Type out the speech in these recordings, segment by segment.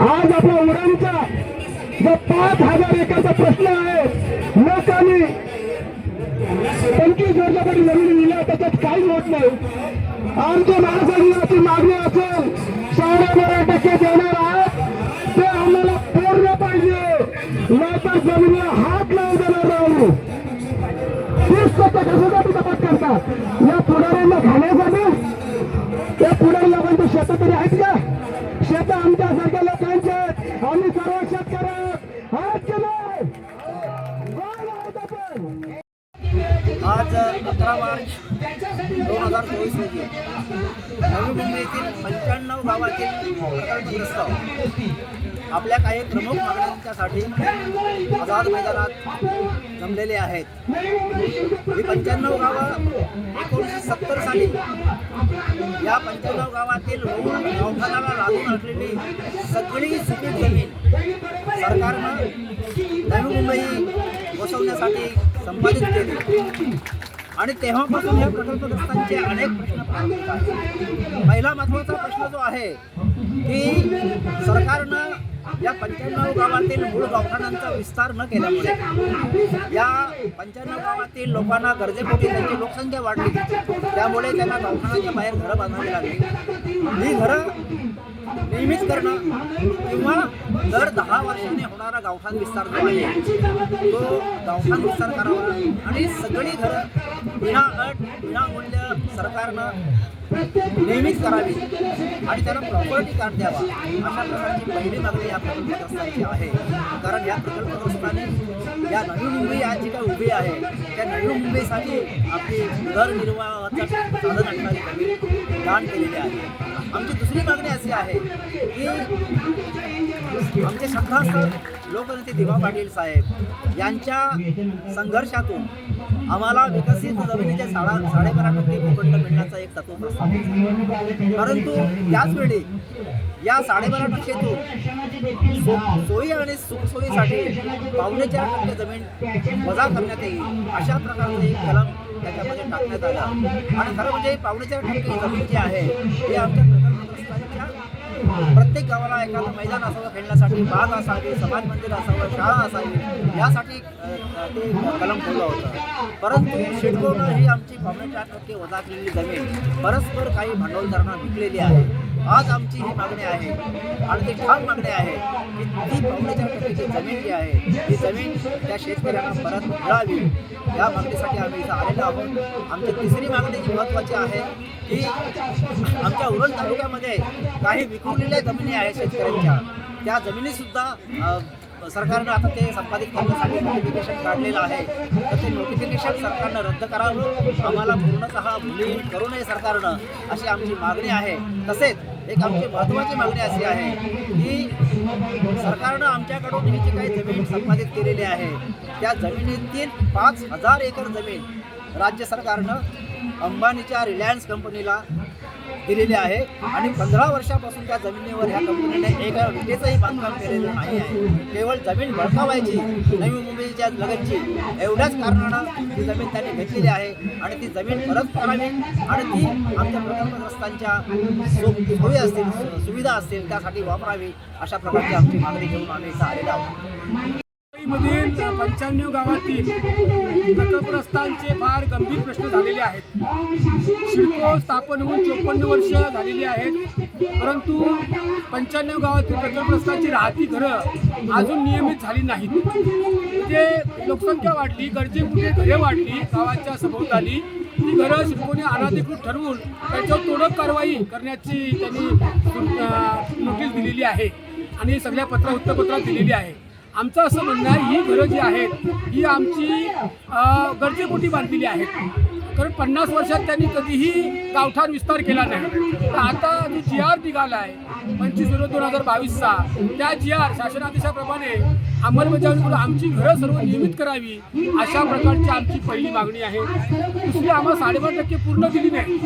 आज आपल्या उडाणचा जो पाच हजार एकरचा प्रश्न आहे लोकांनी पंचवीस वर्षासाठी नवीन लिहिला त्याच्यात काही होत नाही. आमच्या महासंघाची मागणी असेल साडेबारा टक्के देणार आहे ते आम्हाला पूर्ण पाहिजे. नाहीतर जमिनीला हात लावून देणार नाही. तीस टक्के कशासाठी तपास करतात? या पुढाऱ्यांना खाण्यासाठी या पुढारी लोकांची शेतं तरी आहेत नवी पंच्याण्णव गावातील प्रकल्प आपल्या काही प्रमुख मागण्यांच्यासाठी आझाद मैदानात जमलेले आहेत. ही पंच्याण्णव गावं एकोणीसशे सत्तर साली या पंच्याण्णव गावातील नौखानाला लागून असलेली सगळी सुपीक जमीन सरकारनं नवी मुंबई बसवण्यासाठी संपादित केली. आणि तेव्हापासून या प्रकल्पग्रस्तांचे अनेक प्रश्न प्रारंभिक आहेत पहिला महत्त्वाचा प्रश्न जो आहे की सरकारनं या पंच्याण्णव गावातील मूळ गावठाणांचा विस्तार न केल्यामुळे या पंच्याण्णव गावातील लोकांना गरजेपोटी त्यांची लोकसंख्या वाढली. त्यामुळे त्यांना गावठाणाच्या बाहेर घरं बांधावी लागली. ही घरं नियमित करणं किंवा दर दहा वर्षांनी होणारा गावठाण विस्तार जो आहे तो गावठाण विस्तार करावा आणि सगळी घरं विना अट विनामूल्य सरकारनं नेहमीच करावी आणि त्यांना प्रॉपर्टी कार्ड द्यावा अशा प्रकारची पहिली मागणी या प्रकल्पग्रस्तांची आहे. कारण या प्रकल्पग्रस्ताने या नवी मुंबई आज जी काही उभी आहे त्या नवी मुंबईसाठी आपली उदरनिर्वाहाचं साधन असणारी दान केलेली आहे. आमची दुसरी मागणी अशी आहे की आमचे श्रद्धास्थळ लोकनेते दिवा पाटील साहेब यांच्या संघर्षातून आम्हाला विकसित जमिनीच्या साडा साडेबारा टक्के भूखंड मिळण्याचा एक तत्व परंतु त्याचवेळी या साडेबारा टक्केतून सो सोयी आणि सुखसोयीसाठी पावणे चार टक्के जमीन वजा करण्यात येईल अशा प्रकारचं एक कलम त्याच्यामध्ये टाकण्यात आलं. आणि खरं म्हणजे पावणे चार टक्के जमीन जी आहे ही आमच्या गावाला एखादं मैदान असावं खेळण्यासाठी बाग असावी समाज मंदिर असावं शाळा असावी यासाठी ते कलम ठेवलं होतं. परंतु सिडकोनं ही आमची पावणे चार टक्के वजा केलेली जमीन परस्पर काही भांडवलदारांना विकलेली आहे. आज आमची ही मागणी आहे आणि ती ठाम मागणी आहे की ती पावणे चार टक्केची जमीन जी आहे ती जमीन त्या शेतकऱ्यांना परत मिळावी. या मागणीसाठी आम्ही इथं आलेलो आहोत. आमची तिसरी मागणी जी महत्त्वाची आहे की आमच्या उरण तालुक्यामध्ये काही विखुरलेल्या जमिनी आहेत शेतकऱ्यांच्या. त्या जमिनीसुद्धा सरकारनं आता ते संपादित करण्यासाठी नोटिफिकेशन काढलेलं आहे. तर ते नोटिफिकेशन सरकारनं रद्द करावं. आम्हाला पूर्णतः भूमिहीन करू नये सरकारनं अशी आमची मागणी आहे. तसेच एक आमची महत्त्वाची मागणी अशी आहे की सरकारनं आमच्याकडून ही जी काही जमीन संपादित केलेली आहे. त्या जमिनीतील पाच हजार एकर जमीन राज्य सरकारनं अंबानीच्या रिलायन्स कंपनीला दिलेली आहे. आणि पंधरा वर्षापासून त्या जमिनीवर ह्या कंपनीने एका विजेचंही बांधकाम केलेलं नाही आहे. केवळ जमीन भडकावायची नवी मुंबईच्या लगतची एवढ्याच कारणानं ती जमीन त्यांनी घेतलेली आहे. आणि ती जमीन परत करावी आणि ती आमच्या प्रकल्पग्रस्तांच्या सोयी असतील सुविधा असतील त्यासाठी वापरावी अशा प्रकारची आमची मागणी घेऊन आम्ही इथं आलेलो आहोत. मधील पंच्याण्णव गावातील प्रकल्पग्रस्तांचे फार गंभीर प्रश्न झालेले आहेत. शिडको स्थापन होऊन चोपन्न वर्ष झालेली आहेत. परंतु पंच्याण्णव गावातील प्रकल्पग्रस्तांची राहती घरं अजून नियमित झाली नाहीत. म्हणजे लोकसंख्या वाढली गरजेपुढे घरे वाढली गावाच्या सभोवताली ती घरं शिडकोने अनाधिकृत ठरवून त्याच्यावर तोडक कारवाई करण्याची त्यांनी नोटीस दिलेली आहे. आणि सगळ्या पत्र वृत्तपत्रात दिलेली आहे. आमचं असं म्हणणं आहे ही घरं जी आहेत ही आमची गरजेपोटी बांधलेली आहेत. कारण पन्नास वर्षात त्यांनी कधीही गावठाण विस्तार केला नाही. तर आता जो जी आर निघाला आहे पंचवीस झिरो दोन हजार बावीसचा त्या जी आर शासनादेशाप्रमाणे अंमलबजावणी करून आमची घरं सर्व नियमित करावी अशा प्रकारची आमची पहिली मागणी आहे. दुसरी आम्हाला साडेबारा टक्के पूर्ण दिली नाही.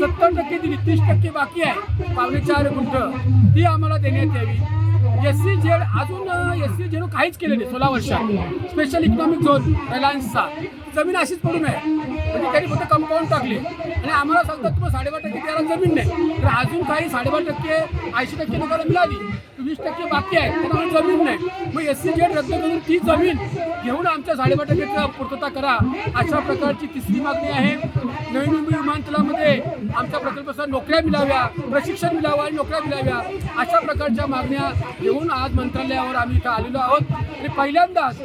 सत्तर टक्के दिली तीस टक्के बाकी आहे. पावणे चार गुंठ. ती आम्हाला देण्यात यावी. एस सी झेड अजून एस सी झेड काहीच केले नाही सोळा वर्षात. स्पेशल इकॉनॉमिक झोन रिलायन्सचा जमीन अशीच पडून आहे. म्हणजे त्यांनी फक्त कंपाऊंड टाकले. आणि आम्हाला सांगतात तुम्हाला साडेबारा टक्के त्याला जमीन नाही. तर अजून काही साडेबारा टक्के ऐंशी टक्के लोकांना मिळाली. वीस टक्के बाकी आहे त्यांना जमीन नाही. मग एस सी जेड रद्द करून ती जमीन घेऊन आमच्या साडेबारा टक्क्याचा पूर्तता करा अशा प्रकारची तिसरी मागणी आहे. नवी मुंबई विमानतळामध्ये आमच्या प्रकल्पाचा नोकऱ्या मिळाव्या प्रशिक्षण मिळावं आणि नोकऱ्या मिळाव्या अशा प्रकारच्या मागण्या घेऊन आज मंत्रालयावर आम्ही इथं आलेलो आहोत. आणि पहिल्यांदाच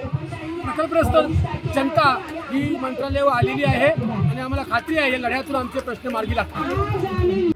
प्रकल्पग्रस्त जनता ही मंत्रालयावर आलेली आहे आणि आम्हाला खात्री आहे या लढ्यातून आमचे प्रश्न मार्गी लागतील.